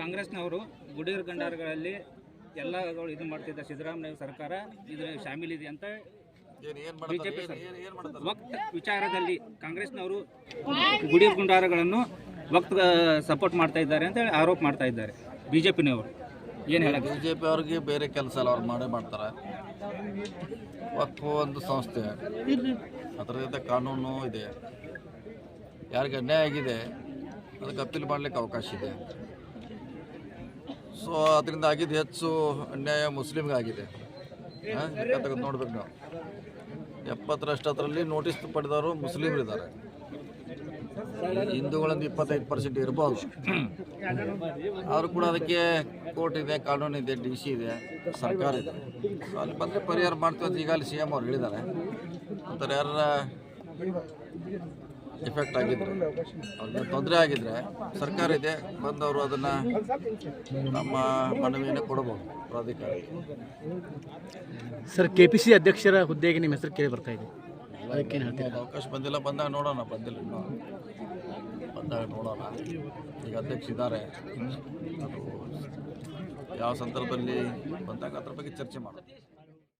ಕಾಂಗ್ರೆಸ್ನವರು ಗುಡಿಯರ್ ಗಂಡಾರಗಳಲ್ಲಿ ಎಲ್ಲ ಇದು ಮಾಡ್ತಿದ್ದ ಸಿದ್ದರಾಮಯ್ಯ ಸರ್ಕಾರ ಇದ್ರ ಇದೆ ಅಂತ ಬಿಜೆಪಿ ವಕ್ತ ವಿಚಾರದಲ್ಲಿ ಕಾಂಗ್ರೆಸ್ನವರು ಗುಡಿಯರ್ ಗುಂಡಾರಗಳನ್ನು ವಕ್ತ ಸಪೋರ್ಟ್ ಮಾಡ್ತಾ ಇದ್ದಾರೆ ಅಂತ ಹೇಳಿ ಆರೋಪ ಮಾಡ್ತಾ ಇದ್ದಾರೆ ಬಿಜೆಪಿನವರು. ಏನು ಹೇಳ ಬಿಜೆಪಿ ಅವ್ರಿಗೆ ಬೇರೆ ಕೆಲಸ ಎಲ್ಲ ಅವ್ರು ಮಾಡೇ ಮಾಡ್ತಾರೆ. ವಕ್ಫು ಒಂದು ಸಂಸ್ಥೆ. ಅದರ ಜೊತೆ ಕಾನೂನು ಇದೆ. ಯಾರಿಗೆ ಅನ್ಯಾಯ ಆಗಿದೆ ಅದಕ್ಕೆ ಅಪೀಲ್ ಮಾಡಲಿಕ್ಕೆ ಅವಕಾಶ ಇದೆ. ಸೊ ಅದರಿಂದ ಆಗಿದ್ದು ಹೆಚ್ಚು ಅನ್ಯಾಯ ಮುಸ್ಲಿಮ್ಗಾಗಿದೆ. ಹಾಂ ತೆಗೆದು ನೋಡ್ಬೇಕು ನಾವು. ಎಪ್ಪತ್ತರಷ್ಟರಲ್ಲಿ ನೋಟಿಸ್ ಪಡೆದವರು ಮುಸ್ಲಿಮರಿದ್ದಾರೆ. ಹಿಂದೂಗಳಂದು ಇಪ್ಪತ್ತೈದು ಪರ್ಸೆಂಟ್ ಇರ್ಬೋದು. ಆದರೂ ಕೂಡ ಅದಕ್ಕೆ ಕೋರ್ಟ್ ಇದೆ, ಕಾನೂನು ಇದೆ, ಡಿ ಸಿ ಇದೆ, ಸರ್ಕಾರ ಇದೆ. ಸೊ ಅಲ್ಲಿ ಬಂದರೆ ಪರಿಹಾರ ಮಾಡ್ತೀವಿ ಅಂತ ಈಗಾಗಲೇ ಸಿ ಎಂ ಅವ್ರು ಹೇಳಿದ್ದಾರೆ. ಅಂತಾರೆ ಯಾರ ಎಫೆಕ್ಟ್ ಆಗಿದ್ರೆ. ಅವ್ರಿಗೆ ತೊಂದರೆ ಆಗಿದ್ರೆ ಸರ್ಕಾರ ಇದೆ ಬಂದವರು ಅದನ್ನು ನಮ್ಮ ಮನವಿಯನ್ನು ಕೊಡಬಹುದು ಪ್ರಾಧಿಕಾರ ಸರ್ ಕೆ ಪಿ ಸಿ ಅಧ್ಯಕ್ಷರ ಹುದ್ದೆಗೆ ನಿಮ್ಮ ಹೆಸರು ಕೇಳಿ ಬರ್ತಾ ಇದೆ. ಅದಕ್ಕೇನು ಹೇಳ್ತೀರಾ? ಅವಕಾಶ ಬಂದಿಲ್ಲ ಬಂದಾಗ ನೋಡೋಣ ಬಂದಿಲ್ಲ ಇನ್ನೂ. ಬಂದಾಗ ನೋಡೋಣ. ಈಗ ಅಧ್ಯಕ್ಷ ಇದ್ದಾರೆ. ಅದು ಯಾವ ಸಂದರ್ಭದಲ್ಲಿ ಬಂದಾಗ ಅದ್ರ ಬಗ್ಗೆ ಚರ್ಚೆ ಮಾಡೋಣ.